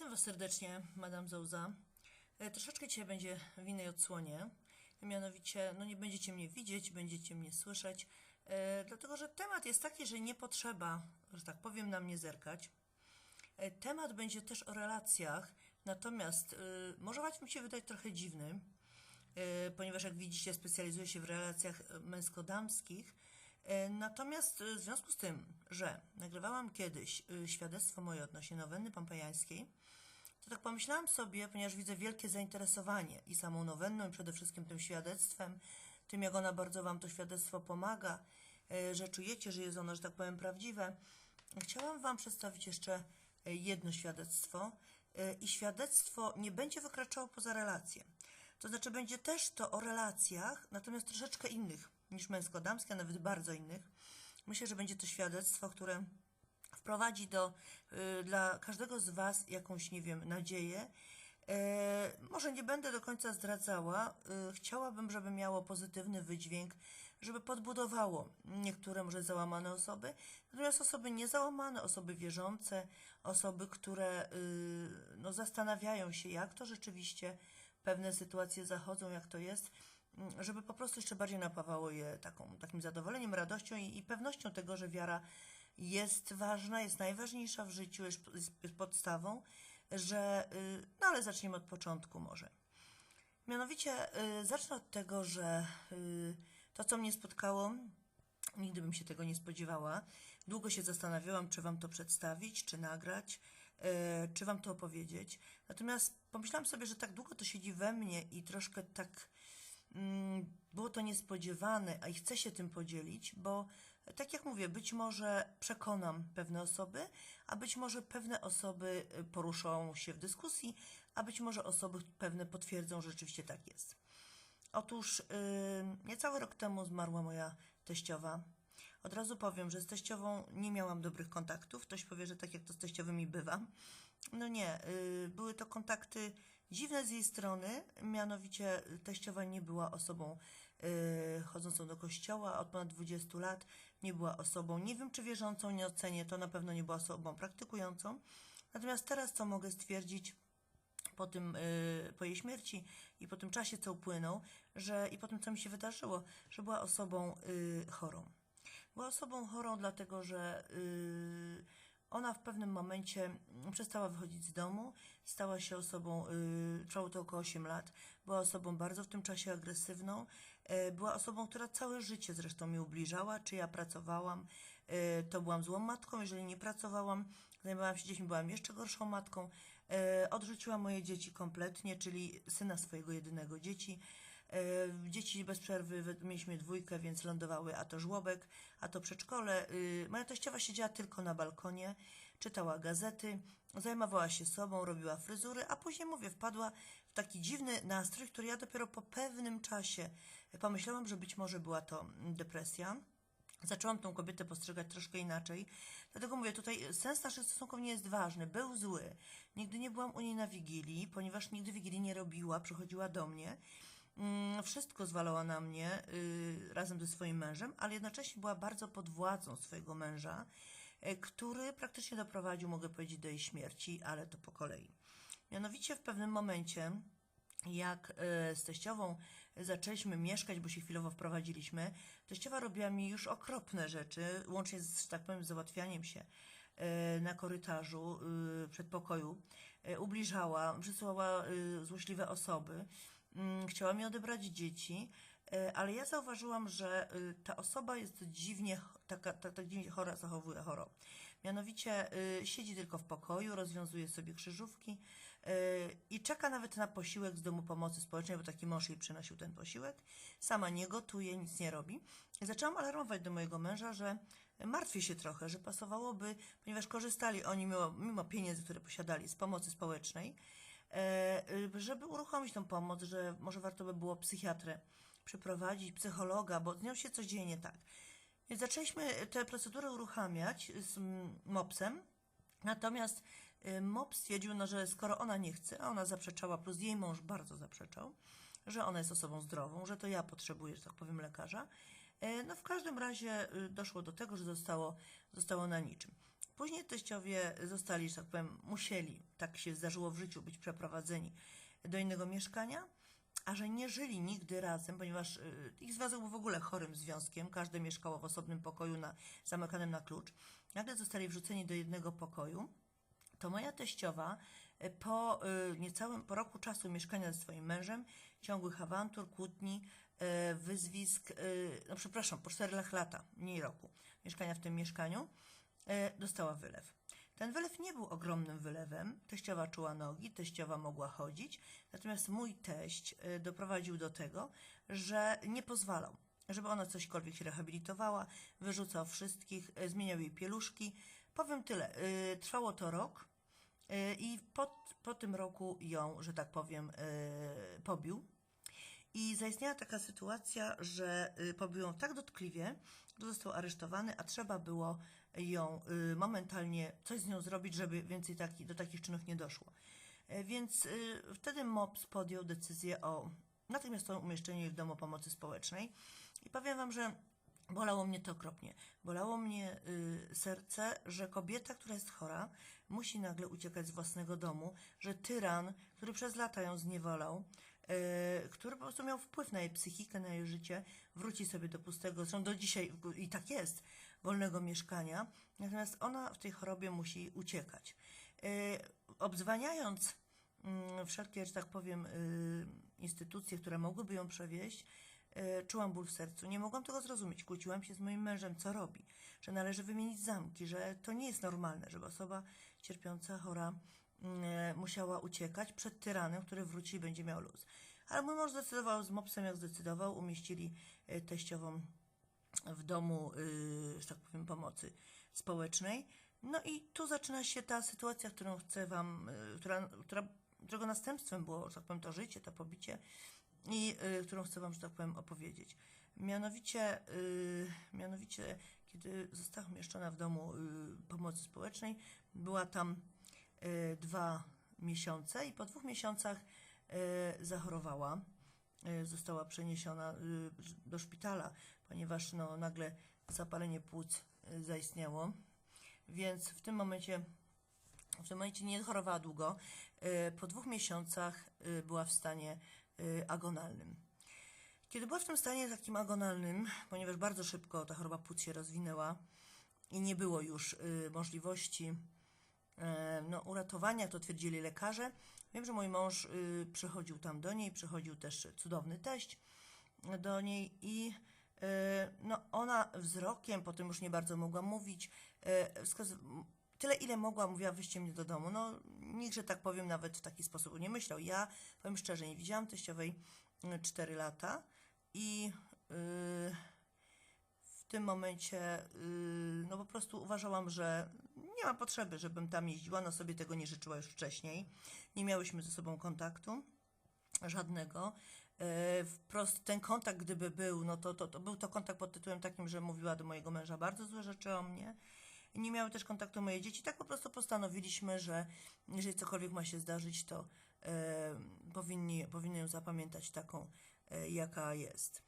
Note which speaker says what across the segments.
Speaker 1: Witam Was serdecznie, Madame Zouza. E, Troszeczkę dzisiaj będzie w innej odsłonie. Mianowicie, no nie będziecie mnie widzieć, będziecie mnie słyszeć, e, dlatego że temat jest taki, że nie potrzeba, że tak powiem, na mnie zerkać. E, Temat będzie też o relacjach, natomiast może Wam się wydać trochę dziwny, ponieważ jak widzicie specjalizuję się w relacjach męsko-damskich. Natomiast w związku z tym, że nagrywałam kiedyś świadectwo moje odnośnie nowenny pompejańskiej, tak pomyślałam sobie, ponieważ widzę wielkie zainteresowanie i samą nowenną, i przede wszystkim tym świadectwem, tym jak ona bardzo Wam to świadectwo pomaga, e, że czujecie, że jest ono, że tak powiem, prawdziwe. Chciałam Wam przedstawić jeszcze e, jedno świadectwo e, i świadectwo nie będzie wykraczało poza relacje. To znaczy będzie też to o relacjach, natomiast troszeczkę innych niż męsko-damskie, a nawet bardzo innych. Myślę, że będzie to świadectwo, które wprowadzi do, y, dla każdego z Was jakąś, nie wiem, nadzieję. E, może nie będę do końca zdradzała. Y, chciałabym, żeby miało pozytywny wydźwięk, żeby podbudowało niektóre może załamane osoby, natomiast osoby niezałamane, osoby wierzące, osoby, które y, no, zastanawiają się, jak to rzeczywiście pewne sytuacje zachodzą, jak to jest, mm, żeby po prostu jeszcze bardziej napawało je taką, takim zadowoleniem, radością i, i pewnością tego, że wiara jest ważna, jest najważniejsza w życiu, jest, podstawą, że, y, no ale zacznijmy od początku może. Mianowicie y, zacznę od tego, że y, to, co mnie spotkało, nigdy bym się tego nie spodziewała. Długo się zastanawiałam, czy Wam to przedstawić, czy nagrać, czy Wam to opowiedzieć. Natomiast pomyślałam sobie, że tak długo to siedzi we mnie i troszkę tak mm, było to niespodziewane, a i chcę się tym podzielić, bo tak jak mówię, być może przekonam pewne osoby, a być może pewne osoby y, poruszą się w dyskusji, a być może osoby pewne potwierdzą, że rzeczywiście tak jest. Otóż yy, niecały rok temu zmarła moja teściowa. Od razu powiem, że z teściową nie miałam dobrych kontaktów. Ktoś powie, że tak jak to z teściowymi bywa. No nie, yy, były to kontakty dziwne z jej strony, mianowicie teściowa nie była osobą chodzącą do kościoła od ponad 20 lat, nie była osobą, nie wiem czy wierzącą, nie ocenię, to na pewno nie była osobą praktykującą. Natomiast teraz co mogę stwierdzić, po tym, y, po jej śmierci i po tym czasie, co upłynął, że i po tym, co mi się wydarzyło, że była osobą y, chorą. Była osobą chorą, dlatego że y, ona w pewnym momencie przestała wychodzić z domu, stała się osobą, y, trwało to około 8 lat, była osobą bardzo w tym czasie agresywną, y, była osobą, która całe życie zresztą mi ubliżała, czy ja pracowałam, y, to byłam złą matką, jeżeli nie pracowałam, zajmowałam się dziećmi, byłam jeszcze gorszą matką, y, odrzuciła moje dzieci kompletnie, czyli syna swojego jedynego dzieci, Dzieci bez przerwy, mieliśmy dwójkę, więc lądowały a to żłobek, a to przedszkole. Y, Moja teściowa siedziała tylko na balkonie, czytała gazety, zajmowała się sobą, robiła fryzury, a później, mówię, wpadła w taki dziwny nastrój, który ja dopiero po pewnym czasie pomyślałam, że być może była to mm, depresja. Zaczęłam tą kobietę postrzegać troszkę inaczej. Dlatego mówię, tutaj sens naszych stosunków nie jest ważny. Był zły. Nigdy nie byłam u niej na Wigilii, ponieważ nigdy Wigilii nie robiła, przychodziła do mnie. Mm, Wszystko zwalała na mnie y, razem ze swoim mężem, ale jednocześnie była bardzo pod władzą swojego męża, y, który praktycznie doprowadził, mogę powiedzieć, do jej śmierci, ale to po kolei. Mianowicie w pewnym momencie jak e, z teściową zaczęliśmy mieszkać, bo się chwilowo wprowadziliśmy, teściowa robiła mi już okropne rzeczy, łącznie z, tak powiem, załatwianiem się e, na korytarzu e, przedpokoju. E, Ubliżała, przysyłała e, złośliwe osoby, chciała mi odebrać dzieci, e, ale ja zauważyłam, że e, ta osoba jest dziwnie, taka, tak, tak dziwnie chora, zachowuje choro. Mianowicie y, siedzi tylko w pokoju, rozwiązuje sobie krzyżówki i czeka nawet na posiłek z domu pomocy społecznej, bo taki mąż jej przynosił ten posiłek. Sama nie gotuje, nic nie robi. Zaczęłam alarmować do mojego męża, że martwię się trochę, że pasowałoby, ponieważ korzystali oni mimo, mimo pieniędzy, które posiadali z pomocy społecznej, e, żeby uruchomić tą pomoc, że może warto by było psychiatrę przeprowadzić, psychologa, bo z nią się coś dzieje nie tak. Więc zaczęliśmy tę procedurę uruchamiać z mm, MOPS-em, natomiast y, MOP stwierdził, no, że skoro ona nie chce, a ona zaprzeczała, plus jej mąż bardzo zaprzeczał, że ona jest osobą zdrową, że to ja potrzebuję, że tak powiem, lekarza. E, No w każdym razie y, doszło do tego, że zostało, zostało na niczym. Później teściowie zostali, że tak powiem, musieli, tak się zdarzyło w życiu, być przeprowadzeni do innego mieszkania, a że nie żyli nigdy razem, ponieważ y, ich związek był w ogóle chorym związkiem, każde mieszkało w osobnym pokoju na, zamykanym na klucz. Nagle zostali wrzuceni do jednego pokoju, to moja teściowa e, po y, niecałym po roku czasu mieszkania ze swoim mężem, ciągłych awantur, kłótni, wyzwisk, no przepraszam, po czterech lata, mniej roku, mieszkania w tym mieszkaniu, dostała wylew. Ten wylew nie był ogromnym wylewem, teściowa czuła nogi, teściowa mogła chodzić, natomiast mój teść e, doprowadził do tego, że nie pozwalał, żeby ona cośkolwiek się rehabilitowała, wyrzucał wszystkich, e, zmieniał jej pieluszki. Powiem tyle, e, trwało to rok, E, I po, po tym roku ją, że tak powiem, e, pobił. I zaistniała taka sytuacja, że pobił ją tak dotkliwie, że został aresztowany, a trzeba było ją y, momentalnie coś z nią zrobić, żeby więcej taki, do takich czynów nie doszło. E, Więc y, wtedy MOPS podjął decyzję o natychmiastowym umieszczeniu jej w domu pomocy społecznej. I powiem Wam, że Bolało mnie to okropnie. Bolało mnie y, serce, że kobieta, która jest chora, musi nagle uciekać z własnego domu, że tyran, który przez lata ją zniewolał, y, który po prostu miał wpływ na jej psychikę, na jej życie, wróci sobie do pustego, zresztą do dzisiaj, i tak jest, wolnego mieszkania, natomiast ona w tej chorobie musi uciekać. Y, obdzwaniając mm, wszelkie, że tak powiem, y, instytucje, które mogłyby ją przewieźć, e, czułam ból w sercu. Nie mogłam tego zrozumieć. Kłóciłam się z moim mężem, co robi, że należy wymienić zamki, że to nie jest normalne, żeby osoba cierpiąca, chora mm, e, musiała uciekać przed tyranem, który wróci i będzie miał luz. Ale mój mąż zdecydował z mopsem, jak zdecydował, umieścili e, teściową w domu, y, że tak powiem, pomocy społecznej. No i tu zaczyna się ta sytuacja, którą chcę Wam, y, która, która, którego następstwem było, że tak powiem, to życie, to pobicie i y, którą chcę Wam, że tak powiem, opowiedzieć. Mianowicie, mianowicie kiedy została umieszczona w domu pomocy społecznej, była tam dwa miesiące i po dwóch miesiącach zachorowała. Y, została przeniesiona y, do szpitala, ponieważ no, nagle zapalenie płuc y, zaistniało. Więc w tym momencie w tym momencie nie chorowała długo. Po dwóch miesiącach była w stanie agonalnym. Kiedy była w tym stanie takim agonalnym, ponieważ bardzo szybko ta choroba płuc się rozwinęła i nie było już możliwości e, no, uratowania, to twierdzili lekarze, wiem, że mój mąż y, przychodził tam do niej, przychodził też cudowny teść do niej i y, no, ona wzrokiem, potem już nie bardzo mogła mówić, y, tyle ile mogła, mówiła, wyście mnie do domu. No, nikt, że tak powiem, nawet w taki sposób nie myślał. Ja, powiem szczerze, nie widziałam teściowej 4 lata i w tym momencie no po prostu uważałam, że nie ma potrzeby, żebym tam jeździła. Ona sobie tego nie życzyła już wcześniej. Nie miałyśmy ze sobą kontaktu żadnego. E, Wprost ten kontakt, gdyby był, no to, to, to był to kontakt pod tytułem takim, że mówiła do mojego męża bardzo złe rzeczy o mnie. Nie miały też kontaktu moje dzieci. Tak po prostu postanowiliśmy, że jeżeli cokolwiek ma się zdarzyć, to e, powinni, powinny ją zapamiętać taką, e, jaka jest.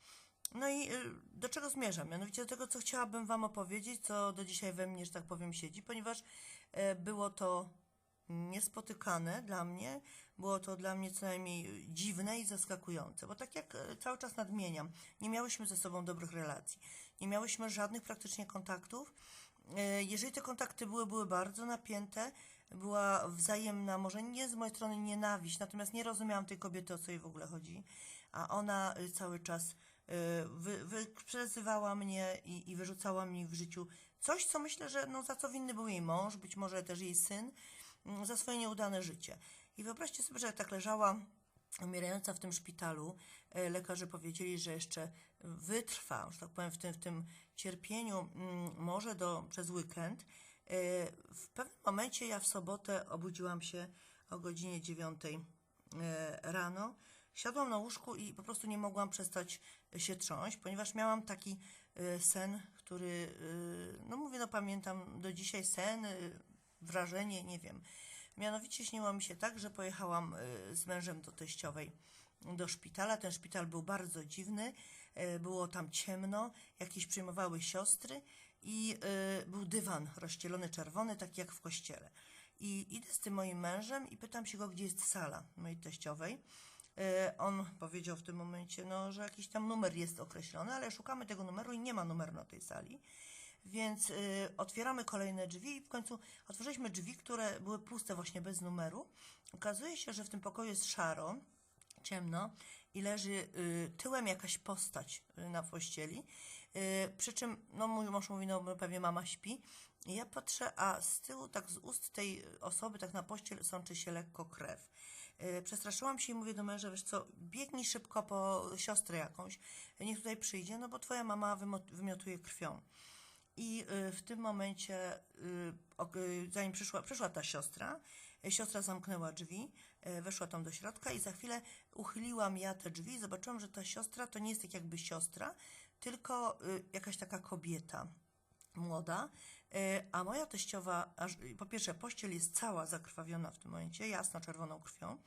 Speaker 1: No i e, do czego zmierzam? Mianowicie do tego, co chciałabym Wam opowiedzieć, co do dzisiaj we mnie, że tak powiem, siedzi, ponieważ e, było to niespotykane dla mnie, było to dla mnie co najmniej dziwne i zaskakujące, bo tak jak e, cały czas nadmieniam, nie miałyśmy ze sobą dobrych relacji, nie miałyśmy żadnych praktycznie kontaktów. E, Jeżeli te kontakty były, były bardzo napięte, była wzajemna, może nie z mojej strony nienawiść, natomiast nie rozumiałam tej kobiety, o co jej w ogóle chodzi, a ona e, cały czas wy, wyprzezywała mnie i, i wyrzucała mi w życiu coś, co myślę, że no, za co winny był jej mąż, być może też jej syn, mm, za swoje nieudane życie. I wyobraźcie sobie, że tak leżała umierająca w tym szpitalu, e, lekarze powiedzieli, że jeszcze wytrwa, że tak powiem, w tym, w tym cierpieniu mm, może do, przez weekend. E, W pewnym momencie ja w sobotę obudziłam się o godzinie 9 e, rano. Siadłam na łóżku i po prostu nie mogłam przestać się trząść, ponieważ miałam taki e, sen, który, e, no mówię, no pamiętam do dzisiaj sen, e, wrażenie, nie wiem. Mianowicie śniło mi się tak, że pojechałam e, z mężem do teściowej do szpitala. Ten szpital był bardzo dziwny, e, było tam ciemno, jakieś przyjmowały siostry i był dywan rozścielony czerwony, taki jak w kościele. I idę z tym moim mężem i pytam się go, gdzie jest sala mojej teściowej. Y, on powiedział w tym momencie, no, że jakiś tam numer jest określony, ale szukamy tego numeru i nie ma numeru na tej sali. Więc y, otwieramy kolejne drzwi i w końcu otworzyliśmy drzwi, które były puste właśnie bez numeru. Okazuje się, że w tym pokoju jest szaro, ciemno i leży y, tyłem jakaś postać y, na pościeli. Y, przy czym, no mój mąż mówi, no pewnie mama śpi. I ja patrzę, a z tyłu, tak z ust tej osoby, tak na pościel sączy się lekko krew. Y, Przestraszyłam się i mówię do męża, wiesz co, biegnij szybko po siostrę jakąś, niech tutaj przyjdzie, no bo twoja mama wymiotuje krwią. I y, w tym momencie, y, zanim przyszła, przyszła ta siostra, siostra zamknęła drzwi, weszła tam do środka i za chwilę uchyliłam ja te drzwi i zobaczyłam, że ta siostra to nie jest tak jakby siostra, tylko jakaś taka kobieta młoda, a moja teściowa, po pierwsze pościel jest cała zakrwawiona w tym momencie, jasno czerwoną krwią,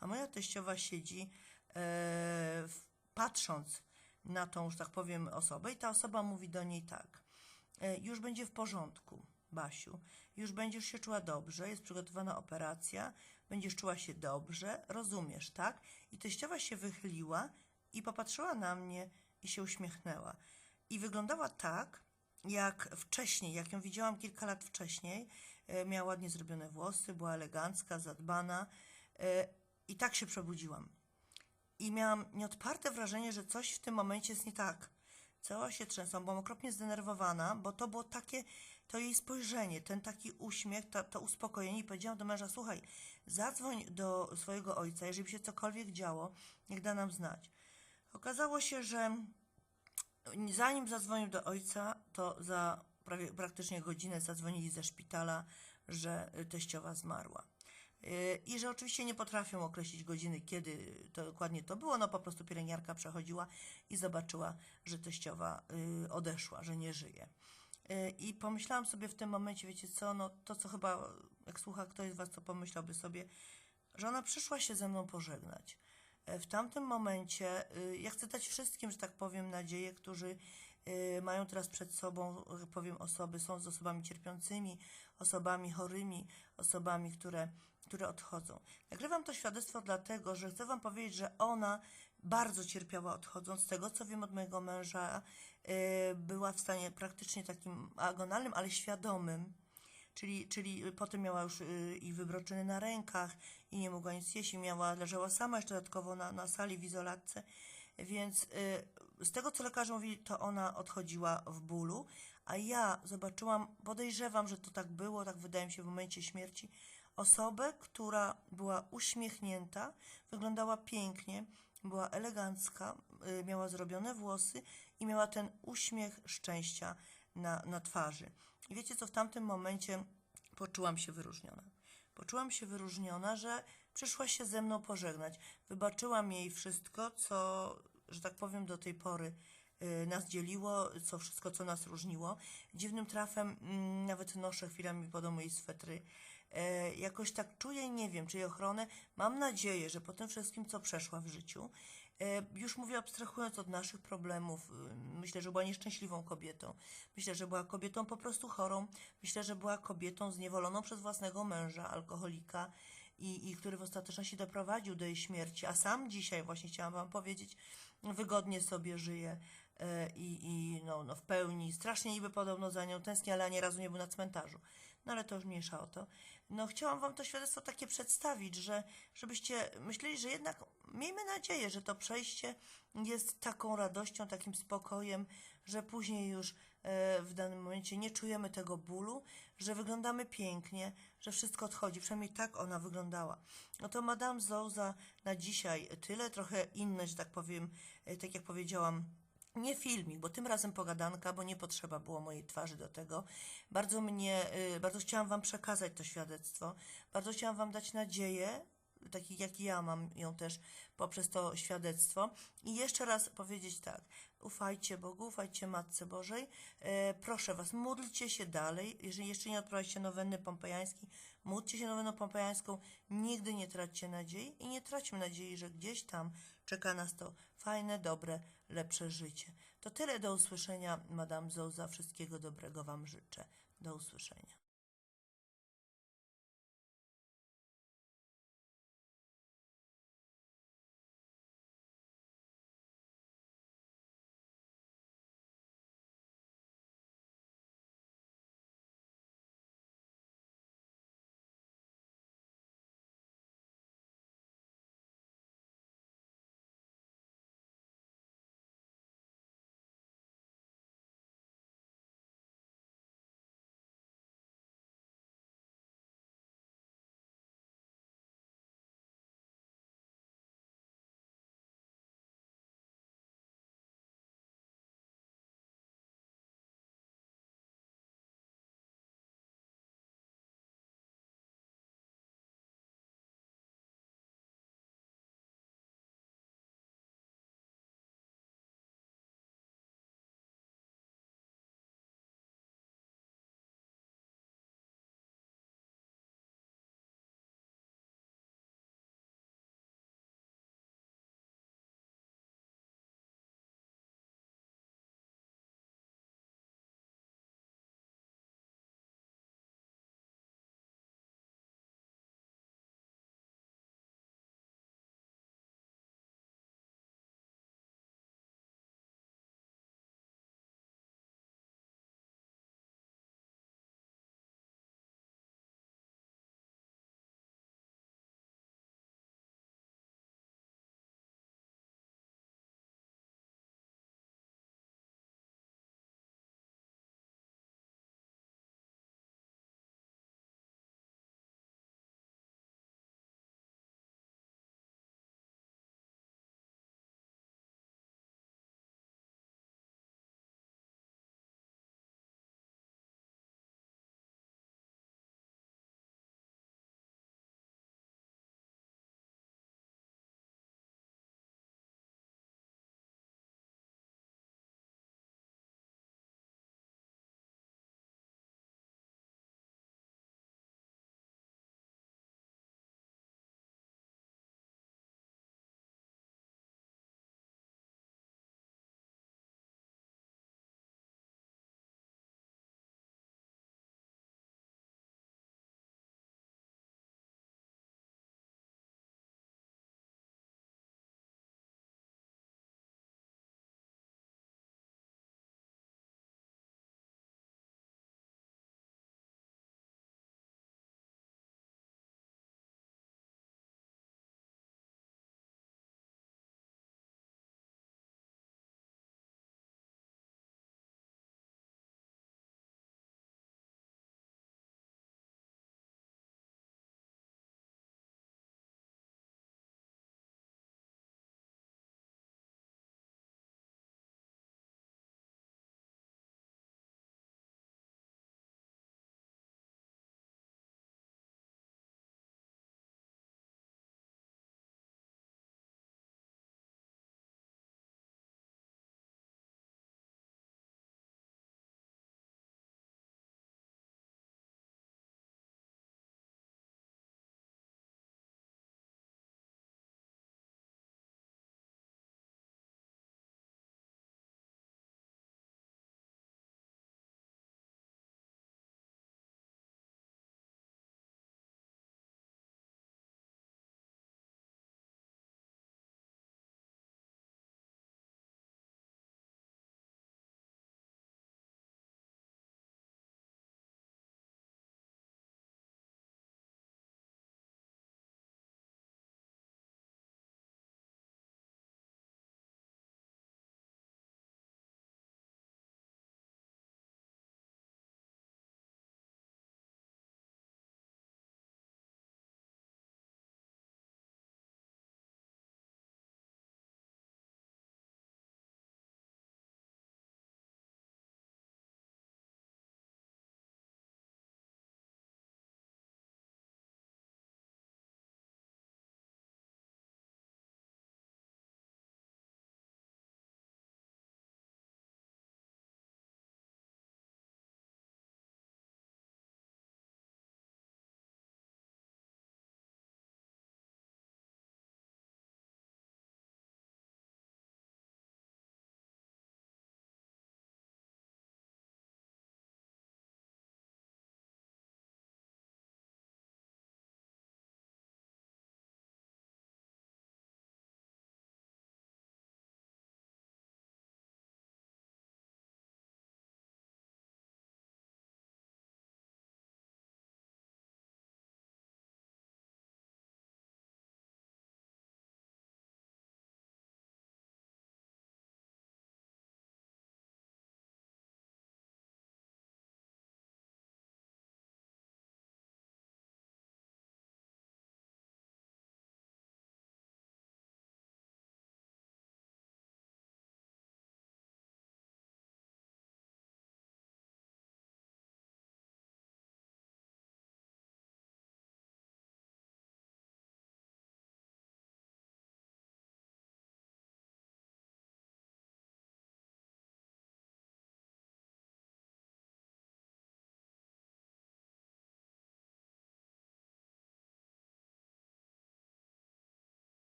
Speaker 1: a moja teściowa siedzi e, patrząc na tą, że tak powiem, osobę i ta osoba mówi do niej tak, e, już będzie w porządku, Basiu, już będziesz się czuła dobrze, jest przygotowana operacja, będziesz czuła się dobrze, rozumiesz, tak? I teściowa się wychyliła i popatrzyła na mnie i się uśmiechnęła. I wyglądała tak, jak wcześniej, jak ją widziałam kilka lat wcześniej. E, Miała ładnie zrobione włosy, była elegancka, zadbana e, i tak się przebudziłam. I miałam nieodparte wrażenie, że coś w tym momencie jest nie tak. Cała się trzęsłam, byłam okropnie zdenerwowana, bo to było takie, to jej spojrzenie, ten taki uśmiech, to, to uspokojenie i powiedziałam do męża, słuchaj, zadzwoń do swojego ojca, jeżeli by się cokolwiek działo, niech da nam znać. Okazało się, że zanim zadzwonił do ojca, to za prawie praktycznie godzinę zadzwonili ze szpitala, że teściowa zmarła. Y, I że oczywiście nie potrafią określić godziny, kiedy to dokładnie to było, no po prostu pielęgniarka przechodziła i zobaczyła, że teściowa y, odeszła, że nie żyje. Y, I pomyślałam sobie w tym momencie, wiecie co, no to co chyba, jak słucha ktoś z Was, to pomyślałby sobie, że ona przyszła się ze mną pożegnać. E, W tamtym momencie y, ja chcę dać wszystkim, że tak powiem, nadzieję, którzy y, mają teraz przed sobą, że powiem, osoby, są z osobami cierpiącymi, osobami chorymi, osobami, które, które odchodzą. Nagrywam to świadectwo dlatego, że chcę Wam powiedzieć, że ona bardzo cierpiała odchodząc. Z tego, co wiem od mojego męża, y, była w stanie praktycznie takim agonalnym, ale świadomym, Czyli, czyli potem miała już y, i wybroczyny na rękach i nie mogła nic jeść i miała, leżała sama jeszcze dodatkowo na, na sali w izolatce. Więc y, z tego, co lekarze mówili, to ona odchodziła w bólu, a ja zobaczyłam, podejrzewam, że to tak było, tak wydaje mi się w momencie śmierci, osobę, która była uśmiechnięta, wyglądała pięknie, była elegancka, y, miała zrobione włosy i miała ten uśmiech szczęścia na, na twarzy. I wiecie co, w tamtym momencie poczułam się wyróżniona. Poczułam się wyróżniona, że przyszła się ze mną pożegnać. Wybaczyłam jej wszystko, co, że tak powiem, do tej pory y, nas dzieliło, co wszystko, co nas różniło. Dziwnym trafem mm, nawet noszę chwilami po domu jej swetry. E, jakoś tak czuję, nie wiem, czy jej ochronę. Mam nadzieję, że po tym wszystkim, co przeszła w życiu, już mówię abstrahując od naszych problemów, y, myślę, że była nieszczęśliwą kobietą. Myślę, że była kobietą po prostu chorą. Myślę, że była kobietą zniewoloną przez własnego męża, alkoholika, i, i który w ostateczności doprowadził do jej śmierci. A sam dzisiaj, właśnie chciałam Wam powiedzieć, wygodnie sobie żyje e, i, i no, no w pełni. Strasznie niby podobno za nią tęskni, ale ani razu nie był na cmentarzu. No ale to już mniejsza o to. No chciałam Wam to świadectwo takie przedstawić, że żebyście myśleli, że jednak miejmy nadzieję, że to przejście jest taką radością, takim spokojem, że później już e, w danym momencie nie czujemy tego bólu, że wyglądamy pięknie, że wszystko odchodzi. Przynajmniej tak ona wyglądała. No to Madame Zouza na dzisiaj tyle, trochę inne, że tak powiem, e, tak jak powiedziałam, nie filmik, bo tym razem pogadanka, bo nie potrzeba było mojej twarzy do tego. Bardzo mnie, y, bardzo chciałam Wam przekazać to świadectwo. Bardzo chciałam Wam dać nadzieję, taki jak ja mam ją też poprzez to świadectwo. I jeszcze raz powiedzieć tak, ufajcie Bogu, ufajcie Matce Bożej. E, proszę Was, módlcie się dalej. Jeżeli jeszcze nie odprawiacie nowenny pompejański, módlcie się noweną pompejańską. Nigdy nie traćcie nadziei i nie traćmy nadziei, że gdzieś tam czeka nas to fajne, dobre, lepsze życie. To tyle do usłyszenia, Madame Zouza. Wszystkiego dobrego Wam życzę. Do usłyszenia.